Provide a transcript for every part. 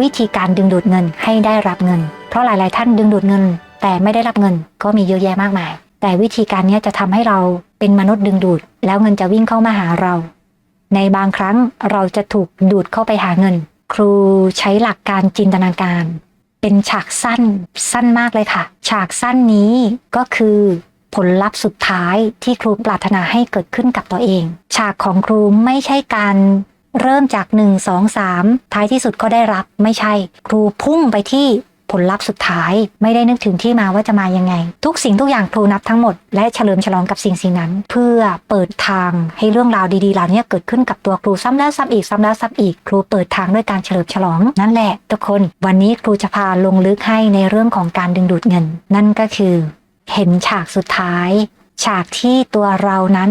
วิธีการดึงดูดเงินให้ได้รับเงิน เพราะหลาย ๆ ท่านดึงดูดเงิน แต่ไม่ได้รับเงินก็มีเยอะแยะมากมาย แต่วิธีการนี้จะทำให้เราเป็นมนุษย์ดึงดูด แล้วเงินจะวิ่งเข้ามาหาเรา ในบางครั้งเราจะถูกดูดเข้าไปหาเงิน ครูใช้หลักการจินตนาการ เป็นฉากสั้นสั้นมากเลยค่ะ ฉากสั้นนี้ก็คือผลลัพธ์สุดท้ายที่ครูปรารถนาให้เกิดขึ้นกับตัวเอง ฉากของครูไม่ใช่การ เริ่มจาก 1 2 3 ท้ายที่สุดก็ได้รับไม่ใช่ ครูพุ่งไปที่ผลลัพธ์สุดท้ายไม่ได้นึกถึงที่มาว่าจะมายังไง ทุกสิ่งทุกอย่างครูนับทั้งหมด และเฉลิมฉลองกับสิ่งสิ่งนั้น เพื่อเปิดทางให้เรื่องราวดีๆเหล่านี้เกิดขึ้นกับตัวครูซ้ำแล้วซ้ำอีกซ้ำแล้วซ้ำอีก ครูเปิดทางด้วยการเฉลิมฉลอง นั่นแหละ ทุกคนวันนี้ครูจะพาลงลึกให้ในเรื่องของการดึงดูดเงิน นั่นก็คือ เห็นฉากสุดท้าย ฉากที่ตัวเรานั้น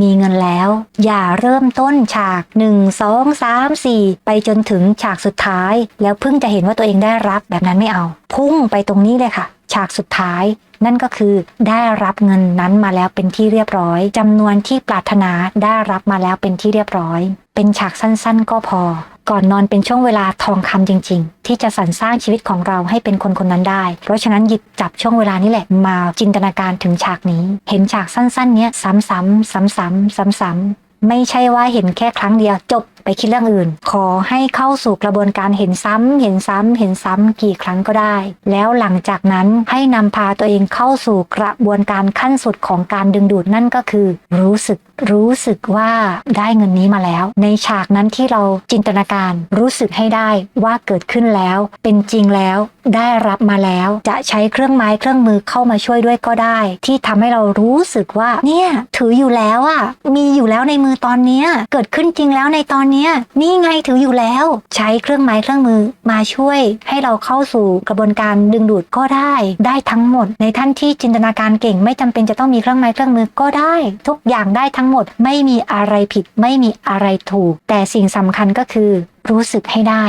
มีเงินแล้ว อย่าเริ่มต้นฉาก 1 2 3 4 ไปจนถึงฉากสุดท้าย แล้วเพิ่งจะเห็นว่าตัวเองได้รับแบบนั้นไม่เอา พุ่งไปตรงนี้เลยค่ะ ฉากสุดท้าย นั่นก็คือได้รับเงินนั้นมาแล้วเป็นที่เรียบร้อยจำนวนที่ปรารถนาได้รับมาแล้วเป็นที่เรียบร้อย เป็นฉากสั้นๆ ก็พอ ก่อนนอนเป็นช่วงเวลาทองคำจริง ๆ ที่จะสรรสร้างชีวิตของเราให้เป็นคนคนนั้นได้ เพราะฉะนั้นหยิบจับช่วงเวลานี้แหละมาจินตนาการถึงฉากนี้ เห็นฉากสั้นๆเนี้ยซ้ำๆซ้ำๆซ้ำๆ ไม่ใช่ว่าเห็นแค่ครั้งเดียวจบไปคิดเรื่องอื่น ขอให้เข้าสู่กระบวนการเห็นซ้ำเห็นซ้ำเห็นซ้ำกี่ครั้งก็ได้ แล้วหลังจากนั้นให้นำพาตัวเองเข้าสู่กระบวนการขั้นสุดของการดึงดูดนั่นก็คือ รู้สึกรู้สึกว่าได้เงินนี้มาแล้ว ในฉากนั้นที่เราจินตนาการรู้สึกให้ได้ว่าเกิดขึ้นแล้ว เป็นจริงแล้วได้รับมาแล้วจะใช้เครื่องไม้เครื่องมือเข้ามาช่วยด้วยก็ได้ ที่ทำให้เรารู้สึกว่าเนี่ยถืออยู่แล้วอะ่ะมีอยู่แล้วในมือตอนเนี้ยเกิดขึ้นจริงแล้วในตอนเนี้ยนี่ไงถืออยู่แล้ว ใช้เครื่องไม้เครื่องมือมาช่วยให้เราเข้าสู่กระบวนการดึงดูดก็ได้ ได้ทั้งหมด ในท่านที่จินตนาการเก่ง ไม่จำเป็นจะต้องมีเครื่องไม้เครื่องมือก็ได้ ทุกอย่างได้ทั้งหมดไม่มีอะไรผิด ไม่มีอะไรถูก แต่สิ่งสำคัญก็คือ รู้สึกให้ได้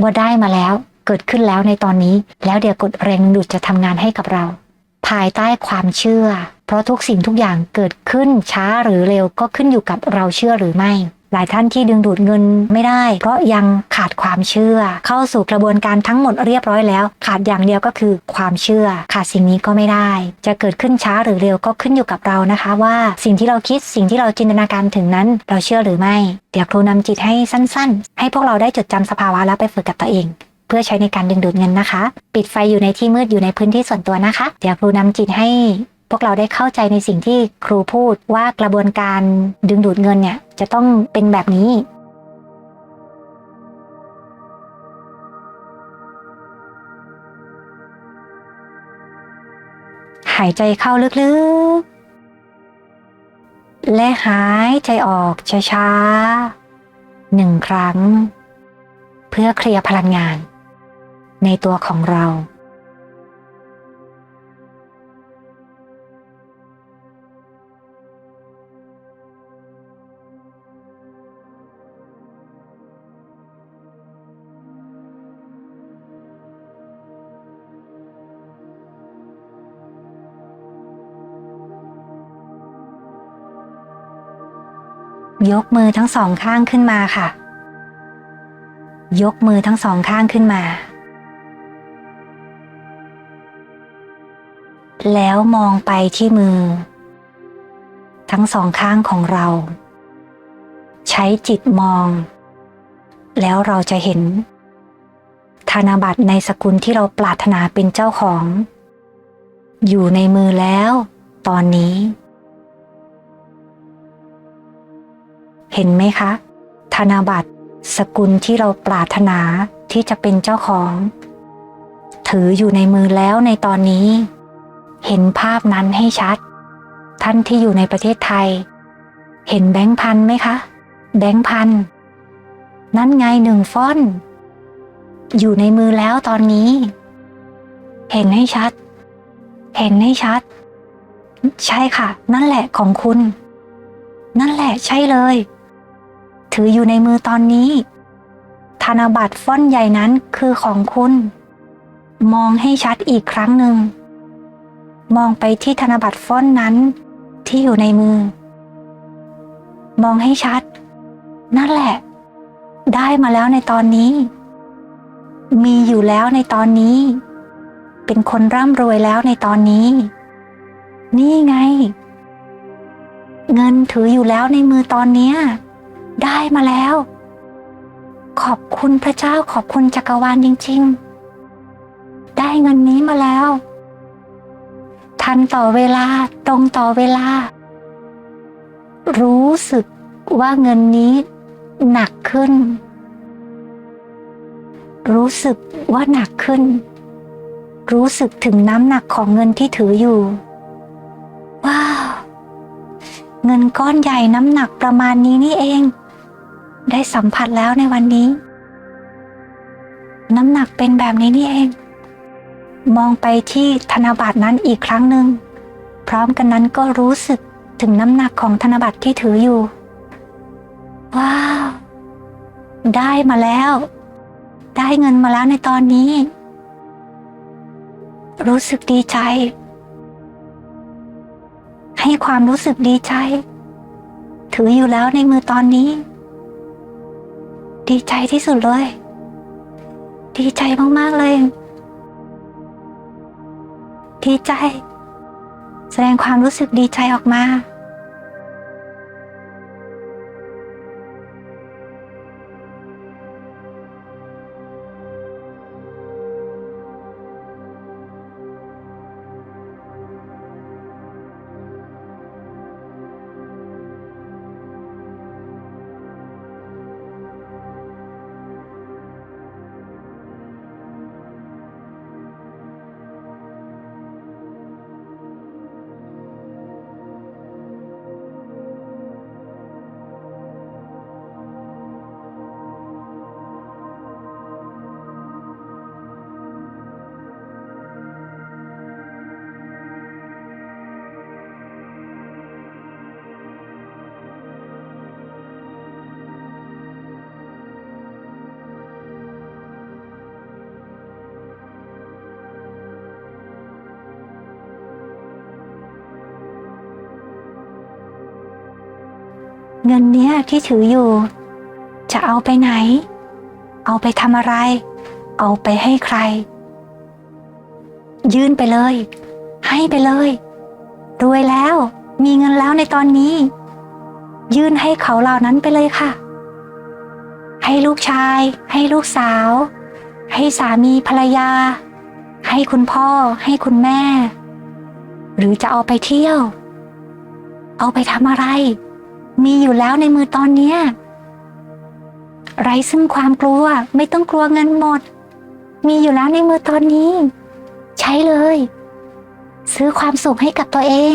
ว่าได้มาแล้ว เกิดขึ้นแล้วในตอนนี้ แล้วเดี๋ยวกดแรงดึงดูดจะทำงานให้กับเรา ภายใต้ความเชื่อ เพราะทุกสิ่งทุกอย่างเกิดขึ้นช้าหรือเร็วก็ขึ้นอยู่กับเราเชื่อหรือไม่หลายท่านที่ดึงดูดเงินไม่ได้ เพราะยังขาดความเชื่อ เข้าสู่กระบวนการทั้งหมดเรียบร้อยแล้ว ขาดอย่างเดียวก็คือความเชื่อ ขาดสิ่งนี้ก็ไม่ได้ จะเกิดขึ้นช้าหรือเร็วก็ขึ้นอยู่กับเรานะคะ ว่าสิ่งที่เราคิดสิ่งที่เราจินตนาการถึงนั้น เราเชื่อหรือไม่ เดี๋ยวครูนำจิตให้สั้น ๆ ให้พวกเราได้จดจำสภาวะแล้วไปฝึกกับตัวเอง เพื่อใช้ในการดึงดูดเงินนะคะ ปิดไฟอยู่ในที่มืดอยู่ในพื้นที่ส่วนตัวนะคะ เดี๋ยวครูนำจิตให้พวกเราได้เข้าใจในสิ่งที่ครูพูดว่ากระบวนการดึงดูดเงินเนี่ยจะต้องเป็นแบบนี้หายใจเข้าลึกๆ และหายใจออกช้าๆหนึ่งครั้ง เพื่อเคลียร์พลังงาน ในตัวของเรา ยกมือทั้งสองข้างขึ้นมาค่ะ ยกมือทั้งสองข้างขึ้นมา แล้วมองไปที่มือ ทั้งสองข้างของเรา ใช้จิตมอง แล้วเราจะเห็น ธนบัตรในสกุลที่เราปรารถนาเป็นเจ้าของ อยู่ในมือแล้ว ตอนนี้ เห็นไหมคะ ธนบัตรสกุลที่เราปรารถนาที่จะเป็นเจ้าของ ถืออยู่ในมือแล้วในตอนนี้ เห็นภาพนั้นให้ชัด ท่านที่อยู่ในประเทศไทย เห็นแบงค์พันไหมคะ แบงค์พัน นั่นไงหนึ่งฟ้อน อยู่ในมือแล้วตอนนี้ เห็นให้ชัด เห็นให้ชัด ใช่ค่ะ นั่นแหละของคุณ นั่นแหละใช่เลย ถืออยู่ในมือตอนนี้ ธนบัตรฟ้อนใหญ่นั้นคือของคุณ มองให้ชัดอีกครั้งหนึ่ง มองไปที่ธนบัตรฟ้อนนั้นที่อยู่ในมือ มองให้ชัด นั่นแหละ ได้มาแล้วในตอนนี้ มีอยู่แล้วในตอนนี้ เป็นคนร่ำรวยแล้วในตอนนี้ นี่ไง เงินถืออยู่แล้วในมือตอนนี้ ได้มาแล้ว ขอบคุณพระเจ้าขอบคุณจักรวาลจริง ๆ ได้เงินนี้มาแล้ว ทันต่อเวลาตรงต่อเวลา รู้สึกว่าเงินนี้หนักขึ้น รู้สึกว่าหนักขึ้น รู้สึกถึงน้ำหนักของเงินที่ถืออยู่ ว้าว เงินก้อนใหญ่น้ำหนักประมาณนี้นี่เอง ได้สัมผัสแล้วในวันนี้ น้ำหนักเป็นแบบนี้นี่เอง มองไปที่ธนบัตรนั้นอีกครั้งหนึ่ง พร้อมกันนั้นก็รู้สึกถึงน้ำหนักของธนบัตรที่ถืออยู่ ว้าว ได้มาแล้ว ได้เงินมาแล้วในตอนนี้ รู้สึกดีใจ ให้ความรู้สึกดีใจ ถืออยู่แล้วในมือตอนนี้ ดีใจที่สุดเลย ดีใจมาก ๆ เลย ดีใจ แสดงความรู้สึกดีใจออกมา เงินเนี้ยที่ถืออยู่ จะเอาไปไหน เอาไปทำอะไร เอาไปให้ใคร ยื่นไปเลย ให้ไปเลย รวยแล้ว มีเงินแล้วในตอนนี้ ยื่นให้เขาเหล่านั้นไปเลยค่ะ ให้ลูกชาย ให้ลูกสาว ให้สามีภรรยา ให้คุณพ่อ ให้คุณแม่ หรือจะเอาไปเที่ยว เอาไปทำอะไร มีอยู่แล้วในมือตอนเนี้ยไร้ซึ่งความกลัวไม่ต้องกลัวเงินหมด มีอยู่แล้วในมือตอนนี้ ใช้เลย ซื้อความสุขให้กับตัวเอง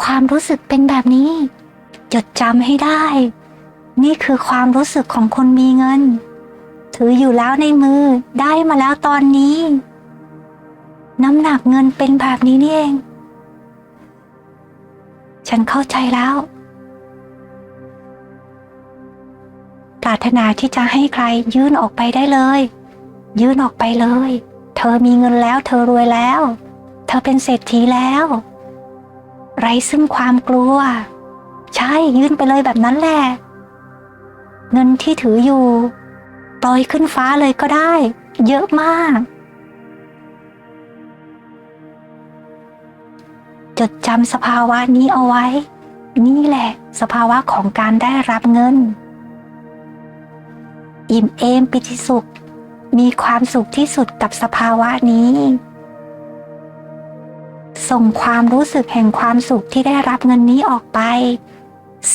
ความรู้สึกเป็นแบบนี้ จดจำให้ได้ นี่คือความรู้สึกของคนมีเงิน ถืออยู่แล้วในมือได้มาแล้วตอนนี้ น้ำหนักเงินเป็นแบบนี้นี่เอง ฉันเข้าใจแล้ว ปรารถนาที่จะให้ใครยื่นออกไปได้เลย ยื่นออกไปเลย เธอมีเงินแล้ว เธอรวยแล้ว เธอเป็นเศรษฐีแล้ว ไร้ซึ่งความกลัว ใช่ยื่นไปเลยแบบนั้นแหละ เงินที่ถืออยู่ปล่อยขึ้นฟ้าเลยก็ได้ เยอะมาก จดจำสภาวะนี้เอาไว้ นี่แหละ สภาวะของการได้รับเงิน อิ่มเอมปิติสุข มีความสุขที่สุดกับสภาวะนี้ ส่งความรู้สึกแห่งความสุขที่ได้รับเงินนี้ออกไป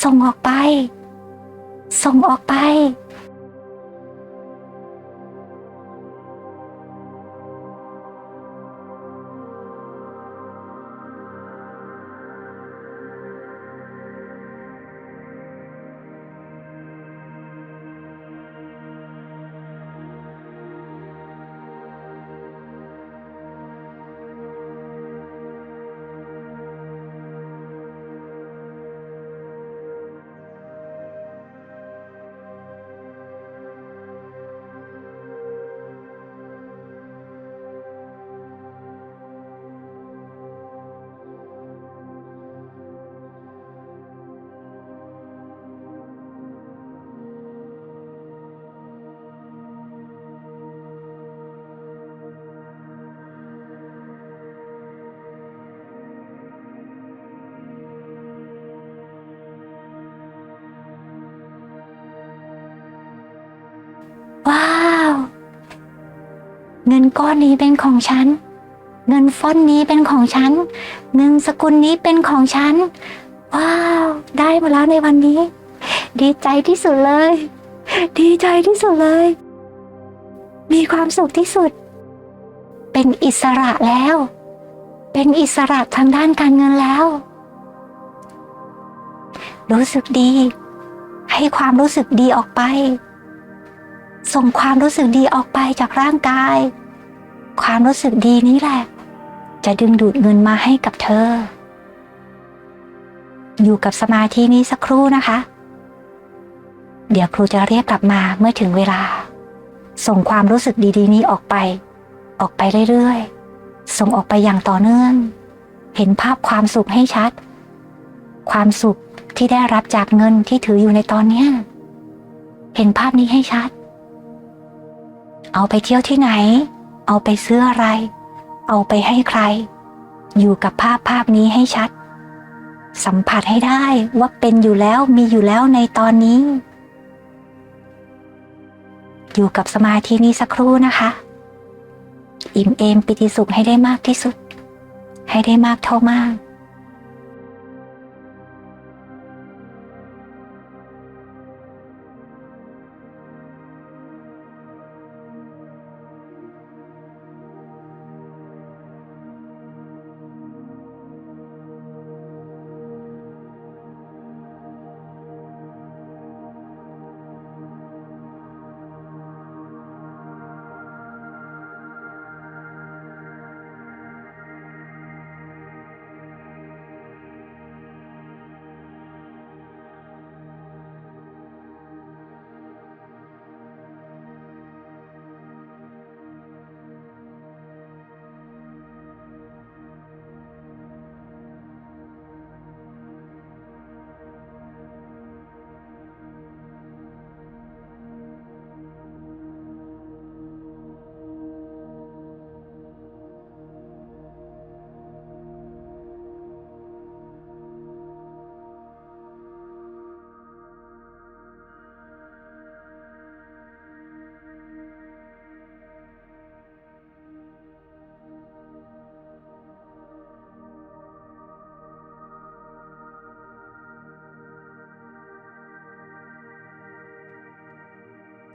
ส่งออกไป ส่งออกไป ว้าว เงินก้อนนี้เป็นของฉัน เงินฟ้อนนี้เป็นของฉัน เงินสกุลนี้เป็นของฉัน ว้าว ได้มาแล้วในวันนี้ ดีใจที่สุดเลย ดีใจที่สุดเลย มีความสุขที่สุด เป็นอิสระแล้ว เป็นอิสระทางด้านการเงินแล้ว รู้สึกดี ให้ความรู้สึกดีออกไป ส่งความรู้สึกดีออกไปจากร่างกาย ความรู้สึกดีนี้แหละ จะดึงดูดเงินมาให้กับเธอ อยู่กับสมาธินี้สักครู่นะคะ เดี๋ยวครูจะเรียกกลับมาเมื่อถึงเวลา ส่งความรู้สึกดีๆ นี้ออกไป ออกไปเรื่อยๆ ส่งออกไปอย่างต่อเนื่อง เห็นภาพความสุขให้ชัด ความสุขที่ได้รับจากเงินที่ถืออยู่ในตอนนี้เห็นภาพนี้ให้ชัด เอาไปเที่ยวที่ไหน เอาไปซื้ออะไร เอาไปให้ใคร อยู่กับภาพภาพนี้ให้ชัด สัมผัสให้ได้ว่าเป็นอยู่แล้วมีอยู่แล้วในตอนนี้ อยู่กับสมาธินี้สักครู่นะคะ อิ่มเอมปิติสุขให้ได้มากที่สุด ให้ได้มากเท่ามาก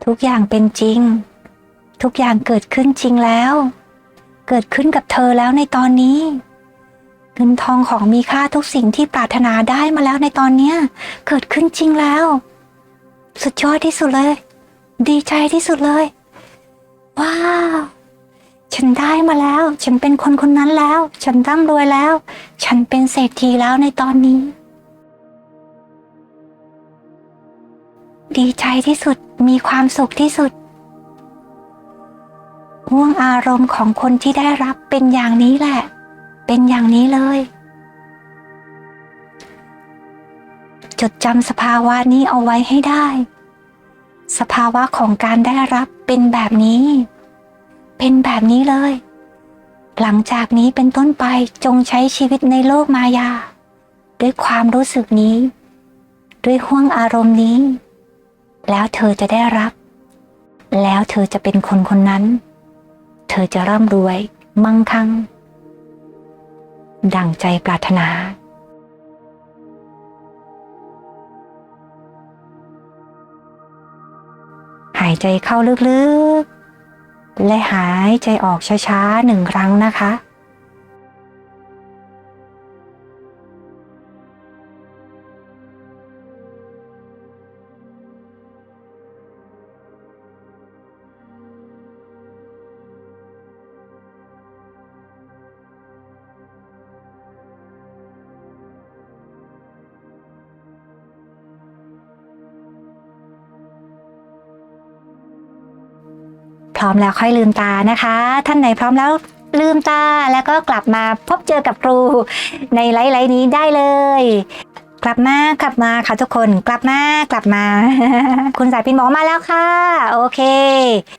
ทุกอย่างเป็นจริง ทุกอย่างเกิดขึ้นจริงแล้ว เกิดขึ้นกับเธอแล้วในตอนนี้ เงินทองของมีค่าทุกสิ่งที่ปรารถนาได้มาแล้วในตอนเนี้ยเกิดขึ้นจริงแล้ว สุดยอดที่สุดเลย ดีใจที่สุดเลย ว้าว ฉันได้มาแล้ว ฉันเป็นคนคนนั้นแล้ว ฉันร่ำรวยแล้ว ฉันเป็นเศรษฐีแล้วในตอนนี้ ดีใจที่สุดมีความสุขที่สุดห่วงอารมณ์ของคนที่ได้รับเป็นอย่างนี้แหละ เป็นอย่างนี้เลย จดจำสภาวะนี้เอาไว้ให้ได้ สภาวะของการได้รับเป็นแบบนี้ เป็นแบบนี้เลย หลังจากนี้เป็นต้นไปจงใช้ชีวิตในโลกมายา ด้วยความรู้สึกนี้ ด้วยห่วงอารมณ์นี้ แล้วเธอจะได้รับแล้วเธอจะเป็นคนคนนั้น เธอจะร่ำรวย มั่งคั่ง ดั่งใจปรารถนาหายใจเข้าลึกๆ และหายใจออกช้าๆหนึ่งครั้งนะคะ ร้อมแล้วค่อยลืมตานะคะ ท่านไหนพร้อมแล้วลืมตาแล้วก็กลับมาพบเจอกับครูในไลฟ์ไลฟ์นี้ได้เลย กลับมากลับมาค่ะทุกคนกลับมากลับมา คุณสายพินบอกมาแล้วค่ะ โอเค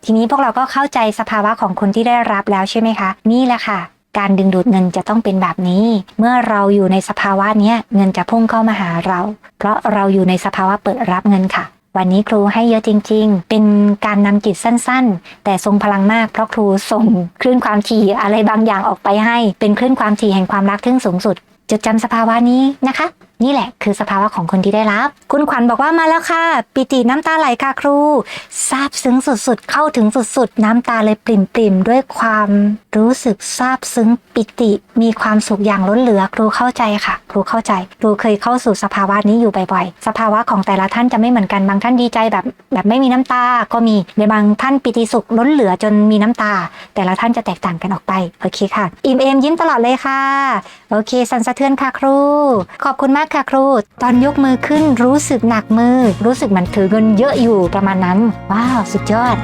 ทีนี้พวกเราก็เข้าใจสภาวะของคนที่ได้รับแล้วใช่ไหมคะ นี่แหละค่ะ การดึงดูดเงินจะต้องเป็นแบบนี้ เมื่อเราอยู่ในสภาวะนี้เงินจะพุ่งเข้ามาหาเรา เพราะเราอยู่ในสภาวะเปิดรับเงินค่ะ วันนี้ครูให้เยอะจริง ๆ เป็นการนำจิตสั้น ๆ แต่ทรงพลังมากเพราะครูส่งคลื่นความถี่อะไรบางอย่างออกไปให้ เป็นคลื่นความถี่แห่งความรักที่สูงสุดจดจำสภาวะนี้นะคะนี่แหละคือสภาวะของคนที่ได้รับ คุณขวัญบอกว่ามาแล้วค่ะ ปิติน้ำตาไหลค่ะครูซาบซึ้งสุดๆ เข้าถึงสุดๆ น้ำตาเลยปริ่มๆ ด้วยความรู้สึกซาบซึ้งปิติ มีความสุขอย่างล้นเหลือครูเข้าใจค่ะ ครูเข้าใจ ครูเคยเข้าสู่สภาวะนี้อยู่บ่อยๆ สภาวะของแต่ละท่านจะไม่เหมือนกัน บางท่านดีใจแบบแบบไม่มีน้ำตา ก็มี ในบางท่านปิติสุขล้นเหลือจนมีน้ำตา แต่ละท่านจะแตกต่างกันออกไป โอเคค่ะ อิ่มเอมยิ้มตลอดเลยค่ะ โอเค สันสะเทือนค่ะครู ขอบคุณมากากค่ะครู ตอนยกมือขึ้นรู้สึกหนักมือ รู้สึกเหมือนถือเงินเยอะอยู่ประมาณนั้น ว้าว สุดยอด